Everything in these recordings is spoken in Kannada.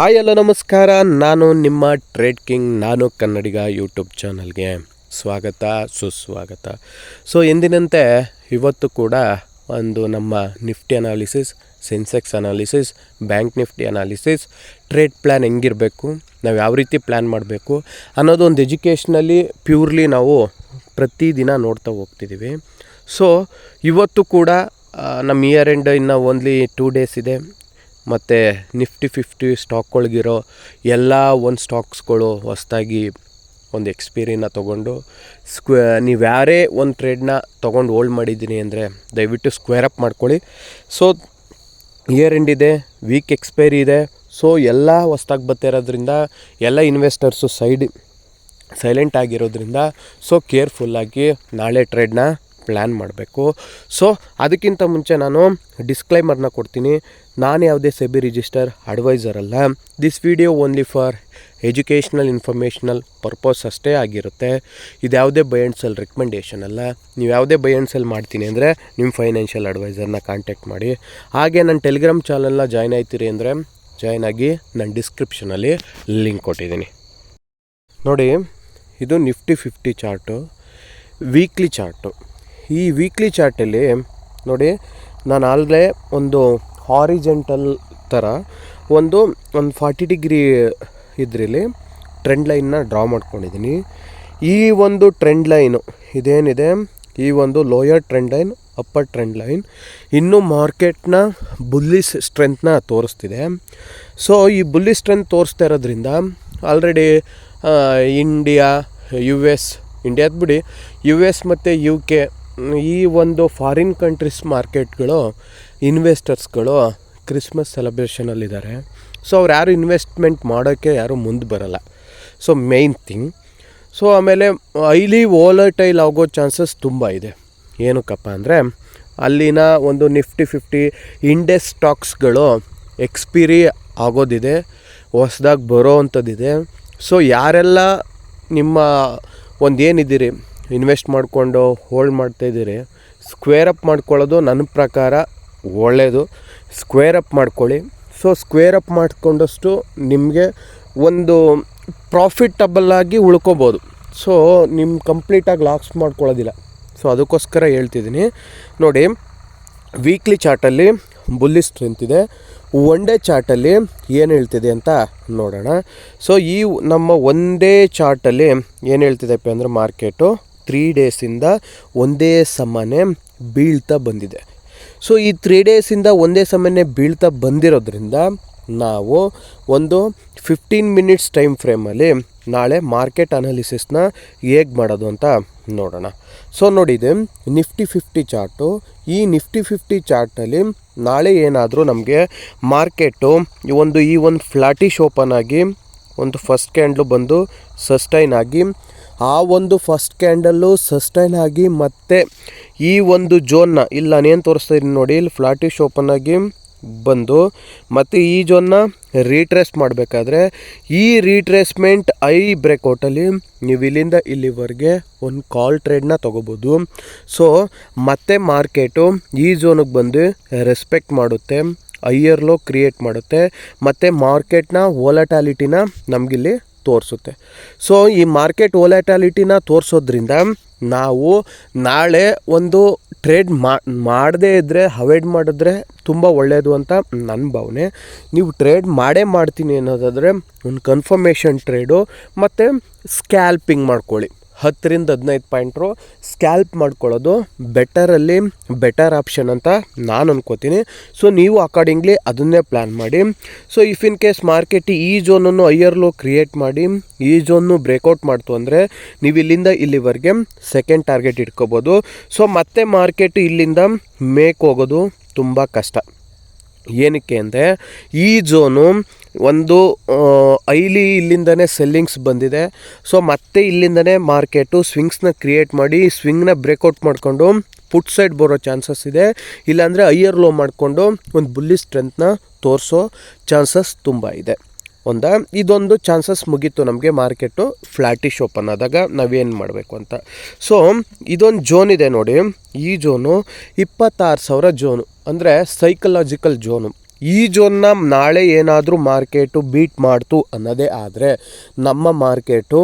ಹಾಯ್ ಎಲ್ಲ ನಮಸ್ಕಾರ. ನಾನು ನಿಮ್ಮ ಟ್ರೇಡ್ ಕಿಂಗ್ ನಾನು ಕನ್ನಡಿಗ ಯೂಟ್ಯೂಬ್ ಚಾನಲ್ಗೆ ಸ್ವಾಗತ, ಸುಸ್ವಾಗತ. ಸೊ ಎಂದಿನಂತೆ ಇವತ್ತು ಕೂಡ ಒಂದು ನಮ್ಮ Nifty analysis Sensex analysis bank Nifty analysis trade plan ಹೆಂಗಿರಬೇಕು, ನಾವು ಯಾವ ರೀತಿ ಪ್ಲ್ಯಾನ್ ಮಾಡಬೇಕು ಅನ್ನೋದು ಒಂದು ಎಜುಕೇಷ್ನಲ್ಲಿ ಪ್ಯೂರ್ಲಿ ನಾವು ಪ್ರತಿದಿನ ನೋಡ್ತಾ ಹೋಗ್ತಿದ್ದೀವಿ ಸೊ ಇವತ್ತು ಕೂಡ ನಮ್ಮ ಇಯರ್ ಎಂಡ್ ಇನ್ನು ಓನ್ಲಿ ಟೂ ಡೇಸ್ ಇದೆ. ಮತ್ತು ನಿಫ್ಟಿ ಫಿಫ್ಟಿ ಸ್ಟಾಕ್ಗಳಿಗಿರೋ ಎಲ್ಲ ಒಂದು ಸ್ಟಾಕ್ಸ್ಗಳು ಹೊಸ್ದಾಗಿ ಒಂದು ಎಕ್ಸ್ಪೀರಿಯನ್ನ ತೊಗೊಂಡು ಸ್ಕ್ವೇ, ನೀವು ಯಾರೇ ಒಂದು ಟ್ರೇಡ್ನ ತೊಗೊಂಡು ಹೋಲ್ಡ್ ಮಾಡಿದ್ದೀನಿ ಅಂದರೆ ದಯವಿಟ್ಟು ಸ್ಕ್ವೇರ್ ಅಪ್ ಮಾಡ್ಕೊಳ್ಳಿ. ಸೊ, ಇಯರ್ ಎಂಡ್ ಇದೆ, ವೀಕ್ ಎಕ್ಸ್ಪೈರಿ ಇದೆ. ಸೊ, ಎಲ್ಲ ಹೊಸ್ದಾಗಿ ಬರ್ತಿರೋದ್ರಿಂದ ಎಲ್ಲ ಇನ್ವೆಸ್ಟರ್ಸು ಸೈಡ್, ಸೈಲೆಂಟ್ ಆಗಿರೋದ್ರಿಂದ, ಸೊ ಕೇರ್ಫುಲ್ಲಾಗಿ ನಾಳೆ ಟ್ರೇಡ್ನ ಪ್ಲ್ಯಾನ್ ಮಾಡಬೇಕು. ಸೊ, ಅದಕ್ಕಿಂತ ಮುಂಚೆ ನಾನು ಡಿಸ್ಕ್ಲೈಮರ್ನ ಕೊಡ್ತೀನಿ. ನಾನು ಯಾವುದೇ ಸೆಬಿ ರಿಜಿಸ್ಟರ್ ಅಡ್ವೈಸರ್ ಅಲ್ಲ. This video only for educational informational purpose ಅಷ್ಟೇ ಆಗಿರುತ್ತೆ. ಇದು ಯಾವುದೇ ಬೈ ಆ್ಯಂಡ್ ಸೆಲ್ ರೆಕಮೆಂಡೇಷನ್ ಅಲ್ಲ. ನೀವು ಯಾವುದೇ ಬೈ ಆ್ಯಂಡ್ ಸೆಲ್ ಮಾಡ್ತೀನಿ ಅಂದರೆ ನಿಮ್ಮ ಫೈನಾನ್ಷಿಯಲ್ ಅಡ್ವೈಸರ್ನ ಕಾಂಟ್ಯಾಕ್ಟ್ ಮಾಡಿ. ಹಾಗೆ ನನ್ನ ಟೆಲಿಗ್ರಾಮ್ ಚಾನಲ್ನ ಜಾಯ್ನ್ ಆಯ್ತೀರಿ ಅಂದರೆ ಜಾಯ್ನ್ ಆಗಿ ನಾನು ಡಿಸ್ಕ್ರಿಪ್ಷನಲ್ಲಿ ಲಿಂಕ್ ಕೊಟ್ಟಿದ್ದೀನಿ. ನೋಡಿ, ಇದು Nifty fifty chart weekly chart ಈ ವೀಕ್ಲಿ ಚಾರ್ಟಲ್ಲಿ ನೋಡಿ, ನಾನು ಆಗಲೇ ಒಂದು ಹಾರಿಜೆಂಟಲ್ ಥರ ಒಂದು ಒಂದು ಫಾರ್ಟಿ ಡಿಗ್ರಿ ಇದರಲ್ಲಿ ಟ್ರೆಂಡ್ ಲೈನ್ನ ಡ್ರಾ ಮಾಡ್ಕೊಂಡಿದ್ದೀನಿ. ಈ ಒಂದು ಟ್ರೆಂಡ್ ಲೈನು ಇದೇನಿದೆ? ಈ ಒಂದು lower trend line, upper trend line ಇನ್ನೂ ಮಾರ್ಕೆಟ್ನ ಬುಲ್ಲಿಸ್ ಸ್ಟ್ರೆಂತ್ನ ತೋರಿಸ್ತಿದೆ. ಸೊ, ಈ ಬುಲ್ಲಿ ಸ್ಟ್ರೆಂತ್ ತೋರಿಸ್ತಾ ಇರೋದ್ರಿಂದ ಆಲ್ರೆಡಿ ಇಂಡಿಯಾ, ಯು ಎಸ್ ಇಂಡಿಯಾದ ಬಿಡಿ, ಯು ಎಸ್ ಮತ್ತು ಯು ಕೆ ಈ ಒಂದು ಫಾರಿನ್ ಕಂಟ್ರೀಸ್ ಮಾರ್ಕೆಟ್ಗಳು ಇನ್ವೆಸ್ಟರ್ಸ್ಗಳು ಕ್ರಿಸ್ಮಸ್ ಸೆಲೆಬ್ರೇಷನಲ್ಲಿದ್ದಾರೆ ಸೊ ಅವ್ರು ಯಾರು ಇನ್ವೆಸ್ಟ್ಮೆಂಟ್ ಮಾಡೋಕ್ಕೆ ಯಾರು ಮುಂದೆ ಬರಲ್ಲ. ಸೊ ಮೇಯ್ನ್ ಥಿಂಗ್ ಸೊ ಆಮೇಲೆ ಹೈಲಿ ವೋಲಟೈಲ್ ಆಗೋ ಚಾನ್ಸಸ್ ತುಂಬ ಇದೆ. ಏನಕ್ಕಪ್ಪ ಅಂದರೆ, ಅಲ್ಲಿನ ಒಂದು ನಿಫ್ಟಿ ಫಿಫ್ಟಿ ಇಂಡೆಸ್ ಸ್ಟಾಕ್ಸ್ಗಳು ಎಕ್ಸ್ಪೀರಿ ಆಗೋದಿದೆ, ಹೊಸ್ದಾಗಿ ಬರೋ ಅಂಥದ್ದಿದೆ. ಸೊ ಯಾರೆಲ್ಲ ನಿಮ್ಮ ಒಂದು ಏನಿದ್ದೀರಿ ಇನ್ವೆಸ್ಟ್ ಮಾಡಿಕೊಂಡು ಹೋಲ್ಡ್ ಮಾಡ್ತಾಯಿದ್ದೀರಿ ಸ್ಕ್ವೇರ್ ಅಪ್ ಮಾಡ್ಕೊಳ್ಳೋದು ನನ್ನ ಪ್ರಕಾರ ಒಳ್ಳೆಯದು ಸ್ಕ್ವೇರ್ ಅಪ್ ಮಾಡ್ಕೊಳ್ಳಿ. ಸೊ ಸ್ಕ್ವೇರ್ ಅಪ್ ಮಾಡಿಕೊಂಡಷ್ಟು ನಿಮಗೆ ಒಂದು ಪ್ರಾಫಿಟಬಲ್ ಆಗಿ ಉಳ್ಕೊಬೋದು. ಸೊ ನಿಮ್ಮ ಕಂಪ್ಲೀಟಾಗಿ ಲಾಕ್ಸ್ ಮಾಡ್ಕೊಳ್ಳೋದಿಲ್ಲ. ಸೊ ಅದಕ್ಕೋಸ್ಕರ ಹೇಳ್ತಿದ್ದೀನಿ. ನೋಡಿ ವೀಕ್ಲಿ ಚಾರ್ಟಲ್ಲಿ ಬುಲ್ಲಿ ಸ್ಟ್ರೆಂತ್ ಇದೆ. ಒನ್ ಡೇ ಚಾರ್ಟಲ್ಲಿ ಏನು ಹೇಳ್ತಿದೆ ಅಂತ ನೋಡೋಣ. ಸೊ ಈ ನಮ್ಮ ಒಂದೇ ಚಾರ್ಟಲ್ಲಿ ಏನು ಹೇಳ್ತಿದೆಪ್ಪ ಅಂದರೆ ಮಾರ್ಕೆಟು ತ್ರೀ ಡೇಸಿಂದ ಒಂದೇ ಸಮಾನೆ ಬೀಳ್ತಾ ಬಂದಿದೆ. ಸೊ ಈ ತ್ರೀ ಡೇಸಿಂದ ಒಂದೇ ಸಮಯನೇ ಬೀಳ್ತಾ ಬಂದಿರೋದ್ರಿಂದ ನಾವು ಒಂದು ಫಿಫ್ಟೀನ್ ಮಿನಿಟ್ಸ್ ಟೈಮ್ ಫ್ರೇಮಲ್ಲಿ ನಾಳೆ ಮಾರ್ಕೆಟ್ ಅನಾಲಿಸಿಸ್ನ ಹೇಗೆ ಮಾಡೋದು ಅಂತ ನೋಡೋಣ. ಸೊ ನೋಡಿದೆ ನಿಫ್ಟಿ ಫಿಫ್ಟಿ ಚಾರ್ಟು ಈ ನಿಫ್ಟಿ ಫಿಫ್ಟಿ ಚಾರ್ಟಲ್ಲಿ ನಾಳೆ ಏನಾದರೂ ನಮಗೆ ಮಾರ್ಕೆಟು ಒಂದು ಈ ಒಂದು ಫ್ಲಾಟಿಶ್ ಓಪನ್ ಆಗಿ ಒಂದು ಫಸ್ಟ್ ಕ್ಯಾಂಡ್ಲು ಬಂದು ಸಸ್ಟೈನ್ ಆಗಿ ಆ ಒಂದು ಫಸ್ಟ್ ಕ್ಯಾಂಡಲ್ಲು ಸಸ್ಟೈನ್ ಆಗಿ ಮತ್ತೆ ಈ ಒಂದು ಜೋನ್ನ ಇಲ್ಲಿ ನಾನೇನು ತೋರಿಸ್ತಾ ಇದ್ದೀನಿ ನೋಡಿ, ಇಲ್ಲಿ ಫ್ಲಾಟಿಶ್ ಓಪನ್ ಆಗಿ ಬಂದು ಮತ್ತು ಈ ಜೋನ್ನ ರೀಟ್ರೇಸ್ ಮಾಡಬೇಕಾದ್ರೆ ಈ ರೀಟ್ರೇಸ್ಮೆಂಟ್ ಐ ಬ್ರೇಕೌಟಲ್ಲಿ ನೀವು ಇಲ್ಲಿಂದ ಇಲ್ಲಿವರೆಗೆ ಒಂದು ಕಾಲ್ ಟ್ರೇಡ್ನ ತೊಗೋಬೋದು. ಸೊ ಮತ್ತೆ ಮಾರ್ಕೆಟು ಈ ಝೋನಿಗೆ ಬಂದು ರೆಸ್ಪೆಕ್ಟ್ ಮಾಡುತ್ತೆ ಐಯರ್ ಲೋ ಕ್ರಿಯೇಟ್ ಮಾಡುತ್ತೆ, ಮತ್ತು ಮಾರ್ಕೆಟ್ನ ವೋಲಟಾಲಿಟಿನ ನಮಗಿಲ್ಲಿ ತೋರಿಸುತ್ತೆ. ಸೊ ಈ ಮಾರ್ಕೆಟ್ ಓಲಾಟಾಲಿಟಿನ ತೋರಿಸೋದ್ರಿಂದ ನಾವು ನಾಳೆ ಒಂದು ಟ್ರೇಡ್ ಮಾಡದೇ ಇದ್ದರೆ ಅವಾಯ್ಡ್ ಮಾಡಿದ್ರೆ ತುಂಬ ಒಳ್ಳೆಯದು ಅಂತ ನನ್ನ ಭಾವನೆ. ನೀವು ಟ್ರೇಡ್ ಮಾಡೇ ಮಾಡ್ತೀನಿ ಅನ್ನೋದಾದರೆ, ಒಂದು ಕನ್ಫರ್ಮೇಷನ್ ಟ್ರೇಡು ಮತ್ತು ಸ್ಕ್ಯಾಲ್ಪಿಂಗ್ ಮಾಡ್ಕೊಳ್ಳಿ. ಹತ್ತರಿಂದ ಹದಿನೈದು ಪಾಯಿಂಟ್ರು ಸ್ಕ್ಯಾಲ್ಪ್ ಮಾಡ್ಕೊಳ್ಳೋದು ಬೆಟರಲ್ಲಿ ಬೆಟರ್ ಆಪ್ಷನ್ ಅಂತ ನಾನು ಅನ್ಕೋತೀನಿ. ಸೊ ನೀವು ಅಕಾರ್ಡಿಂಗ್ಲಿ ಅದನ್ನೇ ಪ್ಲ್ಯಾನ್ ಮಾಡಿ. So if in case market ಈ ಝೋನನ್ನು ಐಯರ್ ಲೋ ಕ್ರಿಯೇಟ್ ಮಾಡಿ, ಈ ಝೋನ್ನು ಬ್ರೇಕೌಟ್ ಮಾಡ್ತು ಅಂದರೆ ನೀವು ಇಲ್ಲಿಂದ ಇಲ್ಲಿವರೆಗೆ ಸೆಕೆಂಡ್ ಟಾರ್ಗೆಟ್ ಇಟ್ಕೋಬೋದು. ಸೊ ಮತ್ತೆ ಮಾರ್ಕೆಟ್ ಇಲ್ಲಿಂದ ಮೇಕ್ ಹೋಗೋದು ತುಂಬ ಕಷ್ಟ. ಏನಕ್ಕೆ ಅಂದರೆ ಈ ಝೋನು ಒಂದು ಐಲಿ ಇಲ್ಲಿಂದನೇ ಸೆಲ್ಲಿಂಗ್ಸ್ ಬಂದಿದೆ. ಸೊ ಮತ್ತೆ ಇಲ್ಲಿಂದನೇ ಮಾರ್ಕೆಟು ಸ್ವಿಂಗ್ಸ್ನ ಕ್ರಿಯೇಟ್ ಮಾಡಿ ಸ್ವಿಂಗ್ನ ಬ್ರೇಕೌಟ್ ಮಾಡಿಕೊಂಡು ಪುಟ್ ಸೈಡ್ ಬರೋ ಚಾನ್ಸಸ್ ಇದೆ. ಇಲ್ಲಾಂದರೆ ಐಯರ್ ಲೋ ಮಾಡಿಕೊಂಡು, ಒಂದು ಬುಲ್ಲಿ ಸ್ಟ್ರೆಂತ್ನ ತೋರಿಸೋ ಚಾನ್ಸಸ್ ತುಂಬ ಇದೆ. ಒಂದಾ, ಇದೊಂದು ಚಾನ್ಸಸ್ ಮುಗೀತು ನಮಗೆ ಮಾರ್ಕೆಟು ಫ್ಲ್ಯಾಟಿಶ್ ಓಪನ್ ಆದಾಗ ನಾವೇನು ಮಾಡಬೇಕು ಅಂತ. ಸೊ ಇದೊಂದು ಜೋನ್ ಇದೆ ನೋಡಿ. ಈ ಜೋನು ಇಪ್ಪತ್ತಾರು ಸಾವಿರ ಜೋನು ಅಂದರೆ ಸೈಕಲಾಜಿಕಲ್ ಜೋನು ಈ ಜೋನ್ನ ನಾಳೆ ಏನಾದರೂ ಮಾರ್ಕೆಟು ಬೀಟ್ ಮಾಡ್ತು ಅನ್ನೋದೇ ಆದರೆ, ನಮ್ಮ ಮಾರ್ಕೆಟು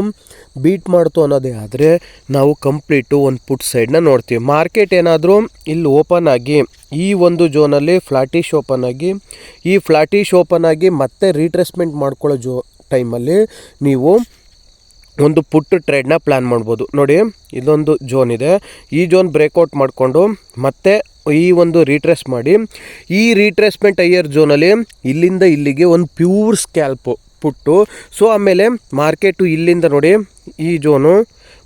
ಬೀಟ್ ಮಾಡ್ತು ಅನ್ನೋದೇ ಆದರೆ ನಾವು ಕಂಪ್ಲೀಟು ಒಂದು ಪುಟ್ ಸೈಡ್ನ ನೋಡ್ತೀವಿ. ಮಾರ್ಕೆಟ್ ಏನಾದರೂ ಇಲ್ಲಿ ಓಪನ್ ಆಗಿ, ಈ ಒಂದು ಜೋನಲ್ಲಿ ಫ್ಲಾಟಿಶ್ ಓಪನ್ ಆಗಿ, ಈ ಫ್ಲಾಟಿಶ್ ಓಪನ್ ಆಗಿ ಮತ್ತೆ ರೀಟ್ರೆಸ್ಮೆಂಟ್ ಮಾಡ್ಕೊಳ್ಳೋ ಜೋ ಟೈಮಲ್ಲಿ ನೀವು ಒಂದು ಪುಟ್ ಟ್ರೇಡ್ನ ಪ್ಲ್ಯಾನ್ ಮಾಡ್ಬೋದು. ನೋಡಿ, ಇದೊಂದು ಜೋನ್ ಇದೆ. ಈ ಜೋನ್ ಬ್ರೇಕ್ಔಟ್ ಮಾಡಿಕೊಂಡು ಮತ್ತೆ ಈ ಒಂದು ರೀಟ್ರೆಸ್ ಮಾಡಿ. ಈ ರೀಟ್ರೆಸ್ಮೆಂಟ್ ಅಯ್ಯರ್ ಜೋನಲ್ಲಿ ಇಲ್ಲಿಂದ ಇಲ್ಲಿಗೆ ಒಂದು ಪ್ಯೂರ್ ಸ್ಕ್ಯಾಲ್ಪು ಪುಟ್ಟು. ಸೊ ಆಮೇಲೆ ಮಾರ್ಕೆಟು ಇಲ್ಲಿಂದ ನೋಡಿ, ಈ ಜೋನು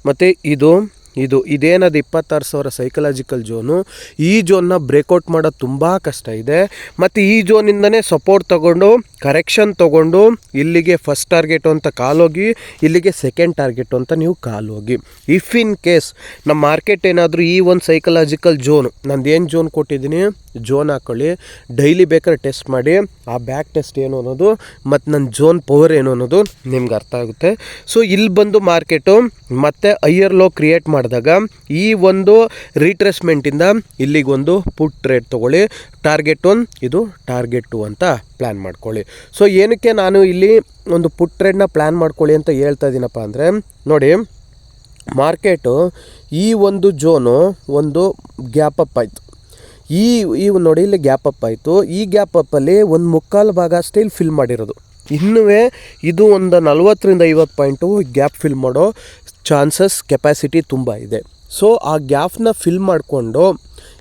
ಮತ್ತು ಇದು ಇದು ಇದೇನದು ಇಪ್ಪತ್ತಾರು ಸಾವಿರ ಸೈಕಲಾಜಿಕಲ್ ಜೋನು ಈ ಜೋನ್ನ ಬ್ರೇಕೌಟ್ ಮಾಡೋದು ತುಂಬ ಕಷ್ಟ ಇದೆ. ಮತ್ತು ಈ ಜೋನಿಂದನೇ ಸಪೋರ್ಟ್ ತಗೊಂಡು ಕರೆಕ್ಷನ್ ತಗೊಂಡು, ಇಲ್ಲಿಗೆ ಫಸ್ಟ್ ಟಾರ್ಗೆಟ್ ಅಂತ ಕಾಲೋಗಿ, ಇಲ್ಲಿಗೆ ಸೆಕೆಂಡ್ ಟಾರ್ಗೆಟ್ ಅಂತ ನೀವು ಕಾಲೋಗಿ. ಇಫ್ ಇನ್ ಕೇಸ್ ನಮ್ಮ ಮಾರ್ಕೆಟ್ ಏನಾದರೂ ಈ ಒಂದು ಸೈಕಲಾಜಿಕಲ್ ಜೋನ್ ನಂದು ಏನು ಜೋನ್ ಕೊಟ್ಟಿದ್ದೀನಿ? ಜೋನ್ ಹಾಕ್ಕೊಳ್ಳಿ ಡೈಲಿ ಬೇಕಾದ್ರೆ ಟೆಸ್ಟ್ ಮಾಡಿ. ಆ ಬ್ಯಾಕ್ ಟೆಸ್ಟ್ ಏನು ಅನ್ನೋದು, ಮತ್ತು ನನ್ನ ಜೋನ್ ಪವರ್ ಏನು ಅನ್ನೋದು ನಿಮ್ಗೆ ಅರ್ಥ ಆಗುತ್ತೆ. ಸೊ ಇಲ್ಲಿ ಬಂದು ಮಾರ್ಕೆಟು ಮತ್ತೆ ಐಯರ್ ಲೋ ಕ್ರಿಯೇಟ್ ಮಾಡಿದಾಗ ಈ ಒಂದು ರೀಟ್ರೆಸ್ಮೆಂಟಿಂದ ಇಲ್ಲಿಗೊಂದು ಪುಟ್ ಟ್ರೇಡ್ ತೊಗೊಳ್ಳಿ. ಟಾರ್ಗೆಟ್ ಒನ್ ಇದು ಟಾರ್ಗೆಟ್ ಟು ಅಂತ ಪ್ಲ್ಯಾನ್ ಮಾಡ್ಕೊಳ್ಳಿ. ಸೊ ಏನಕ್ಕೆ ನಾನು ಇಲ್ಲಿ ಒಂದು ಪುಟ್ ಟ್ರೇಡ್ನ ಪ್ಲ್ಯಾನ್ ಮಾಡ್ಕೊಳ್ಳಿ ಅಂತ ಹೇಳ್ತಾ ಇದ್ದೀನಪ್ಪ ಅಂದರೆ, ನೋಡಿ ಮಾರ್ಕೆಟು ಈ ಒಂದು ಜೋನು ಒಂದು ಗ್ಯಾಪ್ ಅಪ್ ಆಯಿತು. ಈ ಈ ನೋಡಿ, ಇಲ್ಲಿ ಗ್ಯಾಪ್ ಅಪ್ ಆಯಿತು. ಈ ಗ್ಯಾಪ್ ಅಪ್ಪಲ್ಲಿ ಒಂದು ಮುಕ್ಕಾಲು ಭಾಗ ಅಷ್ಟೇ ಇಲ್ಲಿ ಫಿಲ್ ಮಾಡಿರೋದು. ಇನ್ನೂ ಇದು ಒಂದು ನಲ್ವತ್ತರಿಂದ ಐವತ್ತು ಪಾಯಿಂಟು ಗ್ಯಾಪ್ ಫಿಲ್ ಮಾಡೋ ಚಾನ್ಸಸ್, ಕೆಪ್ಯಾಸಿಟಿ ತುಂಬ ಇದೆ. ಸೊ, ಆ ಗ್ಯಾಪ್ನ ಫಿಲ್ ಮಾಡಿಕೊಂಡು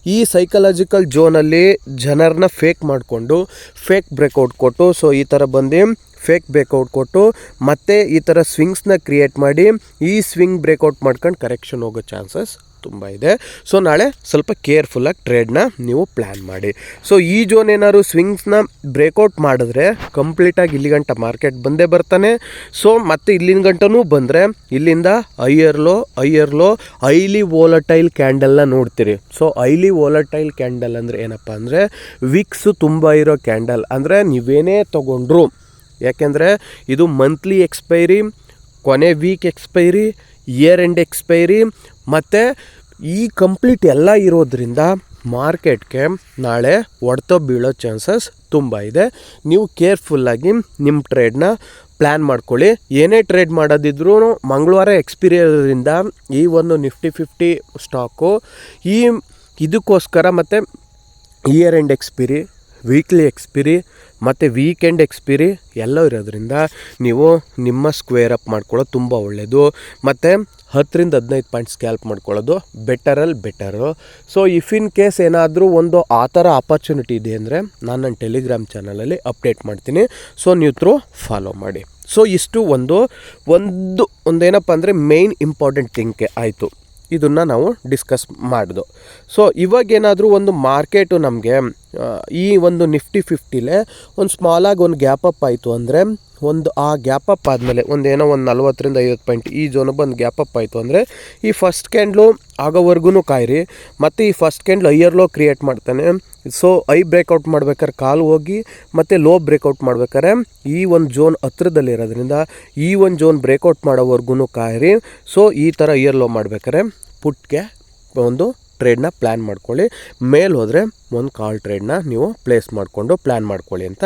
ಈ ಸೈಕಲಾಜಿಕಲ್ ಜೋನಲ್ಲಿ ಜನರನ್ನ ಫೇಕ್ ಮಾಡಿಕೊಂಡು ಫೇಕ್ ಬ್ರೇಕ್ಔಟ್ ಕೊಟ್ಟು, ಸೊ, ಈ ಥರ ಬಂದು ಫೇಕ್ ಬ್ರೇಕೌಟ್ ಕೊಟ್ಟು ಮತ್ತೆ ಈ ಥರ ಸ್ವಿಂಗ್ಸ್ನ ಕ್ರಿಯೇಟ್ ಮಾಡಿ ಈ ಸ್ವಿಂಗ್ ಬ್ರೇಕೌಟ್ ಮಾಡ್ಕೊಂಡು ಕರೆಕ್ಷನ್ ಹೋಗೋ ಚಾನ್ಸಸ್ ತುಂಬ ಇದೆ. ಸೊ ನಾಳೆ ಸ್ವಲ್ಪ ಕೇರ್ಫುಲ್ಲಾಗಿ ಟ್ರೇಡ್ನ ನೀವು ಪ್ಲ್ಯಾನ್ ಮಾಡಿ. ಸೊ ಈ ಜೋನ್ ಏನಾದ್ರು ಸ್ವಿಂಗ್ಸ್ನ ಬ್ರೇಕೌಟ್ ಮಾಡಿದ್ರೆ ಕಂಪ್ಲೀಟಾಗಿ ಇಲ್ಲಿ ಗಂಟ ಮಾರ್ಕೆಟ್ ಬಂದೇ ಬರ್ತಾನೆ. ಸೊ ಮತ್ತೆ ಇಲ್ಲಿನ ಗಂಟನೂ ಬಂದರೆ ಇಲ್ಲಿಂದ ಐಯರ್ಲೋ ಐಯರ್ಲೋ ಐಲಿ ವೋಲಟೈಲ್ ಕ್ಯಾಂಡಲ್ನ ನೋಡ್ತೀರಿ. ಸೊ ಐಲಿ ವೋಲಟೈಲ್ ಕ್ಯಾಂಡಲ್ ಅಂದರೆ ಏನಪ್ಪ ಅಂದರೆ ವಿಕ್ಸು ತುಂಬ ಇರೋ ಕ್ಯಾಂಡಲ್ ಅಂದರೆ ನೀವೇನೇ ತೊಗೊಂಡ್ರು ಯಾಕೆಂದರೆ ಇದು ಮಂತ್ಲಿ ಎಕ್ಸ್ಪೈರಿ ಕೊನೆ week expiry year end expiry ಮತ್ತು ಈ ಕಂಪ್ಲೀಟ್ ಎಲ್ಲ ಇರೋದ್ರಿಂದ ಮಾರ್ಕೆಟ್ಗೆ ನಾಳೆ ಹೊಡೆತೋ ಬೀಳೋ ಚಾನ್ಸಸ್ ತುಂಬ ಇದೆ. ನೀವು ಕೇರ್ಫುಲ್ಲಾಗಿ ನಿಮ್ಮ ಟ್ರೇಡ್ನ ಪ್ಲ್ಯಾನ್ ಮಾಡ್ಕೊಳ್ಳಿ. ಏನೇ ಟ್ರೇಡ್ ಮಾಡೋದಿದ್ರೂ ಮಂಗಳವಾರ ಎಕ್ಸ್ಪೀರಿಯರಿಂದ ಈ ಒಂದು ನಿಫ್ಟಿ ಫಿಫ್ಟಿ ಸ್ಟಾಕು ಈ ಇದಕ್ಕೋಸ್ಕರ ಮತ್ತು year end expiry weekly expiry ಮತ್ತು ವೀಕೆಂಡ್ ಎಕ್ಸ್ಪೀರಿ ಎಲ್ಲ ಇರೋದ್ರಿಂದ ನೀವು ನಿಮ್ಮ ಸ್ಕ್ವೇರ್ ಅಪ್ ಮಾಡ್ಕೊಳ್ಳೋದು ತುಂಬ ಒಳ್ಳೆಯದು ಮತ್ತು ಹತ್ತರಿಂದ ಹದಿನೈದು ಪಾಯಿಂಟ್ ಸ್ಕ್ಯಾಲ್ಪ್ ಮಾಡ್ಕೊಳ್ಳೋದು ಬೆಟರಲ್ಲಿ better so if in case ಏನಾದರೂ ಒಂದು ಆ ಥರ ಆಪರ್ಚುನಿಟಿ ಇದೆ ಅಂದರೆ ನಾನು ನನ್ನ ಟೆಲಿಗ್ರಾಮ್ ಚಾನಲಲ್ಲಿ ಅಪ್ಡೇಟ್ ಮಾಡ್ತೀನಿ. ಸೊ ನೀವು ಥ್ರೂ ಫಾಲೋ ಮಾಡಿ. ಸೊ ಇಷ್ಟು ಒಂದು ಒಂದು, ಒಂದೇನಪ್ಪ ಅಂದರೆ ಮೇಯ್ನ್ ಇಂಪಾರ್ಟೆಂಟ್ ಥಿಂಕೆ ಆಯಿತು. ಇದನ್ನು ನಾವು ಡಿಸ್ಕಸ್ ಮಾಡಿದು. ಸೊ ಇವಾಗೇನಾದರೂ ಒಂದು ಮಾರ್ಕೆಟು ನಮಗೆ ಈ ಒಂದು ನಿಫ್ಟಿ ಫಿಫ್ಟಿಲೆ ಒಂದು ಸ್ಮಾಲಾಗಿ ಒಂದು ಗ್ಯಾಪ್ ಅಪ್ ಆಯಿತು ಅಂದರೆ ಒಂದು ಆ ಗ್ಯಾಪ್ ಅಪ್ ಆದಮೇಲೆ ಒಂದು ಏನೋ ಒಂದು ನಲ್ವತ್ತರಿಂದ ಐವತ್ತು ಪಾಯಿಂಟ್ ಈ ಜೋನ್ ಬಂದು ಗ್ಯಾಪ್ ಅಪ್ ಆಯಿತು ಅಂದರೆ ಈ ಫಸ್ಟ್ ಕ್ಯಾಂಡ್ಲು ಆಗೋವರೆಗೂ ಕಾಯಿರಿ, ಮತ್ತು ಈ first candle higher low create ಮಾಡ್ತಾನೆ. ಸೊ ಐ ಬ್ರೇಕ್ಔಟ್ ಮಾಡ್ಬೇಕಾದ್ರೆ ಕಾಲು ಹೋಗಿ, ಮತ್ತು ಲೋ ಬ್ರೇಕೌಟ್ ಮಾಡ್ಬೇಕಾದ್ರೆ ಈ ಒಂದು ಜೋನ್ ಹತ್ರದಲ್ಲಿರೋದ್ರಿಂದ ಈ ಒಂದು ಜೋನ್ ಬ್ರೇಕೌಟ್ ಮಾಡೋವರೆಗೂ ಕಾಯಿರಿ. ಸೊ ಈ ಥರ ಇಯರ್ ಲೋ ಮಾಡ್ಬೇಕಾದ್ರೆ ಪುಟ್ಗೆ ಒಂದು ಟ್ರೇಡ್ನ ಪ್ಲ್ಯಾನ್ ಮಾಡ್ಕೊಳ್ಳಿ. ಮೇಲೆ ಹೋದರೆ ಒಂದು ಕಾಲ್ ಟ್ರೇಡ್ನ ನೀವು ಪ್ಲೇಸ್ ಮಾಡಿಕೊಂಡು ಪ್ಲ್ಯಾನ್ ಮಾಡ್ಕೊಳ್ಳಿ ಅಂತ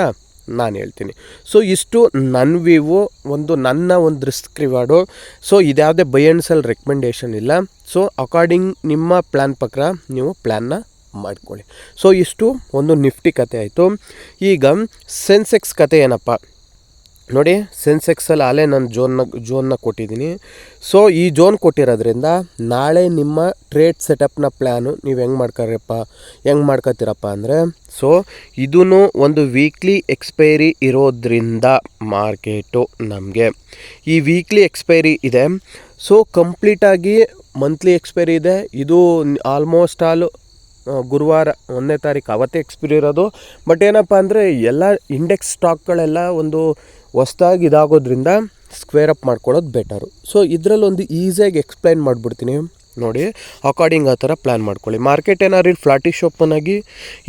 ನಾನು ಹೇಳ್ತೀನಿ. ಸೊ ಇಷ್ಟು ನನ್ನ ವಿವು ಒಂದು ನನ್ನ ಒಂದು ರಿಸ್ಕ್ ರಿವಾರ್ಡು ಸೊ ಇದ್ಯಾವುದೇ ಬೈ ಆ್ಯಂಡ್ ಸೆಲ್ ರೆಕಮೆಂಡೇಷನ್ ಇಲ್ಲ. ಸೊ ಅಕಾರ್ಡಿಂಗ್ ನಿಮ್ಮ ಪ್ಲ್ಯಾನ್ ಪ್ರಕಾರ ನೀವು ಪ್ಲ್ಯಾನ್ನ ಮಾಡ್ಕೊಳ್ಳಿ. ಸೊ ಇಷ್ಟು ಒಂದು ನಿಫ್ಟಿ ಕತೆ ಆಯಿತು. ಈಗ ಸೆನ್ಸೆಕ್ಸ್ ಕತೆ ಏನಪ್ಪ? ನೋಡಿ ಸೆನ್ಸೆಕ್ಸಲ್ಲಿ ಅಲ್ಲೇ ನಾನು ಜೋನ್ನ ಜೋನ್ನ ಕೊಟ್ಟಿದ್ದೀನಿ. ಸೊ ಈ ಜೋನ್ ಕೊಟ್ಟಿರೋದ್ರಿಂದ ನಾಳೆ ನಿಮ್ಮ ಟ್ರೇಡ್ ಸೆಟಪ್ನ ಪ್ಲ್ಯಾನು ನೀವು ಹೆಂಗೆ ಮಾಡ್ಕೊರಪ್ಪ, ಹೆಂಗೆ ಮಾಡ್ಕೊತೀರಪ್ಪ ಅಂದರೆ ಸೊ ಇದೂ ಒಂದು ವೀಕ್ಲಿ ಎಕ್ಸ್ಪೈರಿ ಇರೋದ್ರಿಂದ ಮಾರ್ಕೆಟು ನಮಗೆ. ಈ ವೀಕ್ಲಿ ಎಕ್ಸ್ಪೈರಿ ಇದೆ. ಸೊ ಕಂಪ್ಲೀಟಾಗಿ ಮಂತ್ಲಿ ಎಕ್ಸ್ಪೈರಿ ಇದೆ. ಇದು ಆಲ್ಮೋಸ್ಟ್ ಆಲ್ ಗುರುವಾರ ಒಂದನೇ ತಾರೀಕು ಅವತ್ತೇ ಎಕ್ಸ್ಪೈರಿ ಇರೋದು. ಬಟ್ ಏನಪ್ಪ ಅಂದರೆ, ಎಲ್ಲ ಇಂಡೆಕ್ಸ್ ಸ್ಟಾಕ್ಗಳೆಲ್ಲ ಒಂದು ಹೊಸ್ದಾಗಿ ಇದಾಗೋದ್ರಿಂದ ಸ್ಕ್ವೇರ್ ಅಪ್ ಮಾಡ್ಕೊಳ್ಳೋದು ಬೆಟರು ಸೊ ಇದರಲ್ಲಿ ಒಂದು ಈಸಿಯಾಗಿ ಎಕ್ಸ್ಪ್ಲೈನ್ ಮಾಡಿಬಿಡ್ತೀನಿ. ನೋಡಿ ಅಕಾರ್ಡಿಂಗ್ ಆ ಥರ ಪ್ಲ್ಯಾನ್ ಮಾಡ್ಕೊಳ್ಳಿ. ಮಾರ್ಕೆಟ್ ಏನಾದ್ರು ಫ್ಲಾಟಿಶ್ ಓಪನ್ ಆಗಿ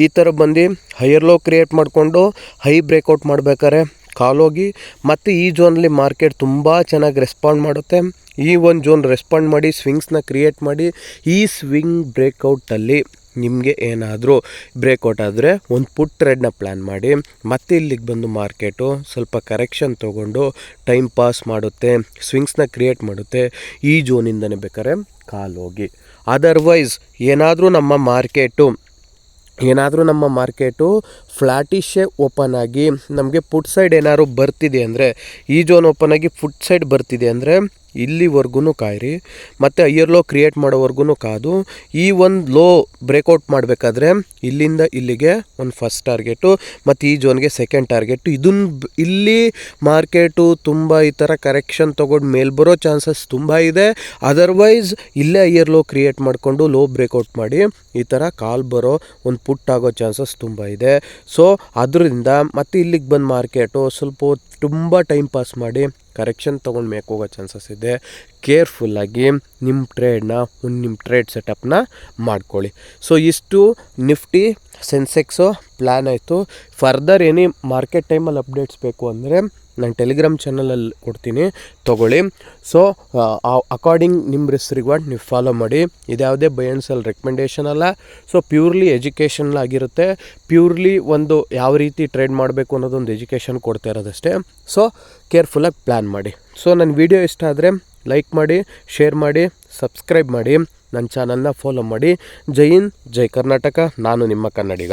ಈ ಥರ ಬಂದು ಹೈಯರ್ ಲೋ ಕ್ರಿಯೇಟ್ ಮಾಡಿಕೊಂಡು ಹೈ ಬ್ರೇಕ್ಔಟ್ ಮಾಡ್ಬೇಕಾದ್ರೆ ಕಾಲೋಗಿ ಮತ್ತು ಈ ಜೋನಲ್ಲಿ ಮಾರ್ಕೆಟ್ ತುಂಬ ಚೆನ್ನಾಗಿ ರೆಸ್ಪಾಂಡ್ ಮಾಡುತ್ತೆ. ಈ ಒಂದು ಜೋನ್ ರೆಸ್ಪಾಂಡ್ ಮಾಡಿ ಸ್ವಿಂಗ್ಸ್ನ ಕ್ರಿಯೇಟ್ ಮಾಡಿ ಈ ಸ್ವಿಂಗ್ ಬ್ರೇಕ್ಔಟಲ್ಲಿ ನಿಮಗೆ ಏನಾದರೂ ಬ್ರೇಕ್ಔಟ್ ಆದರೆ ಒಂದು ಪುಟ್ ಟ್ರೇಡ್ನ ಪ್ಲ್ಯಾನ್ ಮಾಡಿ, ಮತ್ತೆ ಇಲ್ಲಿಗೆ ಬಂದು ಮಾರ್ಕೆಟು ಸ್ವಲ್ಪ ಕರೆಕ್ಷನ್ ತೊಗೊಂಡು ಟೈಮ್ ಪಾಸ್ ಮಾಡುತ್ತೆ ಸ್ವಿಂಗ್ಸ್ನ ಕ್ರಿಯೇಟ್ ಮಾಡುತ್ತೆ, ಈ ಜೋನಿಂದನೇ ಬೇಕಾದ್ರೆ ಕಾಲು ಹೋಗಿ. ಅದರ್ವೈಸ್ ಏನಾದರೂ ನಮ್ಮ ಮಾರ್ಕೆಟು ಏನಾದರೂ ನಮ್ಮ ಮಾರ್ಕೆಟು ಫ್ಲ್ಯಾಟಿಶೇ ಓಪನ್ ಆಗಿ ನಮಗೆ ಫುಟ್ ಸೈಡ್ ಏನಾದ್ರು ಬರ್ತಿದೆ ಅಂದರೆ ಈ ಜೋನ್ ಓಪನ್ ಆಗಿ ಫುಟ್ ಸೈಡ್ ಬರ್ತಿದೆ ಅಂದರೆ ಇಲ್ಲಿವರೆಗೂ ಕಾಯಿರಿ, ಮತ್ತು ಹೈಯರ್ ಲೋ ಕ್ರಿಯೇಟ್ ಮಾಡೋವರೆಗೂ ಕಾದು, ಈ ಒಂದು ಲೋ ಬ್ರೇಕೌಟ್ ಮಾಡಬೇಕಾದ್ರೆ ಇಲ್ಲಿಂದ ಇಲ್ಲಿಗೆ ಒಂದು ಫಸ್ಟ್ ಟಾರ್ಗೆಟು ಮತ್ತು ಈ ಜೋನ್ಗೆ ಸೆಕೆಂಡ್ ಟಾರ್ಗೆಟು ಇದನ್ನ ಇಲ್ಲಿ ಮಾರ್ಕೆಟು ತುಂಬ ಈ ಥರ ಕರೆಕ್ಷನ್ ತೊಗೊಂಡು ಮೇಲೆ ಬರೋ ಚಾನ್ಸಸ್ ತುಂಬ ಇದೆ. ಅದರ್ವೈಸ್ ಇಲ್ಲೇ ಹೈಯರ್ ಲೋ ಕ್ರಿಯೇಟ್ ಮಾಡಿಕೊಂಡು ಲೋ ಬ್ರೇಕೌಟ್ ಮಾಡಿ ಈ ಥರ ಕಾಲ್ ಬರೋ ಒಂದು ಪುಟ್ ಆಗೋ ಚಾನ್ಸಸ್ ತುಂಬ ಇದೆ. ಸೊ ಅದರಿಂದ ಮತ್ತೆ ಇಲ್ಲಿಗೆ ಬಂದು ಮಾರ್ಕೆಟು ಸ್ವಲ್ಪ ತುಂಬ ಟೈಮ್ ಪಾಸ್ ಮಾಡಿ ಕರೆಕ್ಷನ್ ತೊಗೊಂಡು ಮೇಕ್ ಹೋಗೋ ಚಾನ್ಸಸ್ ಇದೆ. ಕೇರ್ಫುಲ್ಲಾಗಿ ನಿಮ್ಮ ಟ್ರೇಡ್ನ ಒಂದು ನಿಮ್ಮ ಟ್ರೇಡ್ ಸೆಟಪ್ನ ಮಾಡ್ಕೊಳ್ಳಿ. ಸೊ ಇಷ್ಟು ನಿಫ್ಟಿ ಸೆನ್ಸೆಕ್ಸು ಪ್ಲ್ಯಾನ್ ಆಯಿತು. ಫರ್ದರ್ ಏನೇ ಮಾರ್ಕೆಟ್ ಟೈಮಲ್ಲಿ ಅಪ್ಡೇಟ್ಸ್ ಬೇಕು ಅಂದರೆ ನಾನು ಟೆಲಿಗ್ರಾಮ್ ಚಾನಲಲ್ಲಿ ಕೊಡ್ತೀನಿ, ತೊಗೊಳ್ಳಿ. ಸೊ ಅಕಾರ್ಡಿಂಗ್ ನಿಮ್ಮ ರಿಸ್ ರಿವಾರ್ಡ್ ನೀವು ಫಾಲೋ ಮಾಡಿ. ಇದ್ಯಾವುದೇ ಬಯನ್ಸಲ್ ರೆಕಮೆಂಡೇಷನ್ ಅಲ್ಲ. ಸೊ ಪ್ಯೂರ್ಲಿ ಎಜುಕೇಷನ್ ಆಗಿರುತ್ತೆ. ಪ್ಯೂರ್ಲಿ ಒಂದು ಯಾವ ರೀತಿ ಟ್ರೇಡ್ ಮಾಡಬೇಕು ಅನ್ನೋದೊಂದು ಎಜುಕೇಷನ್ ಕೊಡ್ತಾ ಇರೋದಷ್ಟೇ. ಸೊ ಕೇರ್ಫುಲ್ಲಾಗಿ ಪ್ಲ್ಯಾನ್ ಮಾಡಿ. ಸೊ ನನ್ನ ವಿಡಿಯೋ ಇಷ್ಟ ಆದರೆ ಲೈಕ್ ಮಾಡಿ ಶೇರ್ ಮಾಡಿ ಸಬ್ಸ್ಕ್ರೈಬ್ ಮಾಡಿ. ನನ್ನ ಚಾನಲ್ನ ಫಾಲೋ ಮಾಡಿ. ಜೈ ಹಿಂದ್, ಜೈ ಕರ್ನಾಟಕ. ನಾನು ನಿಮ್ಮ ಕನ್ನಡಿಗ.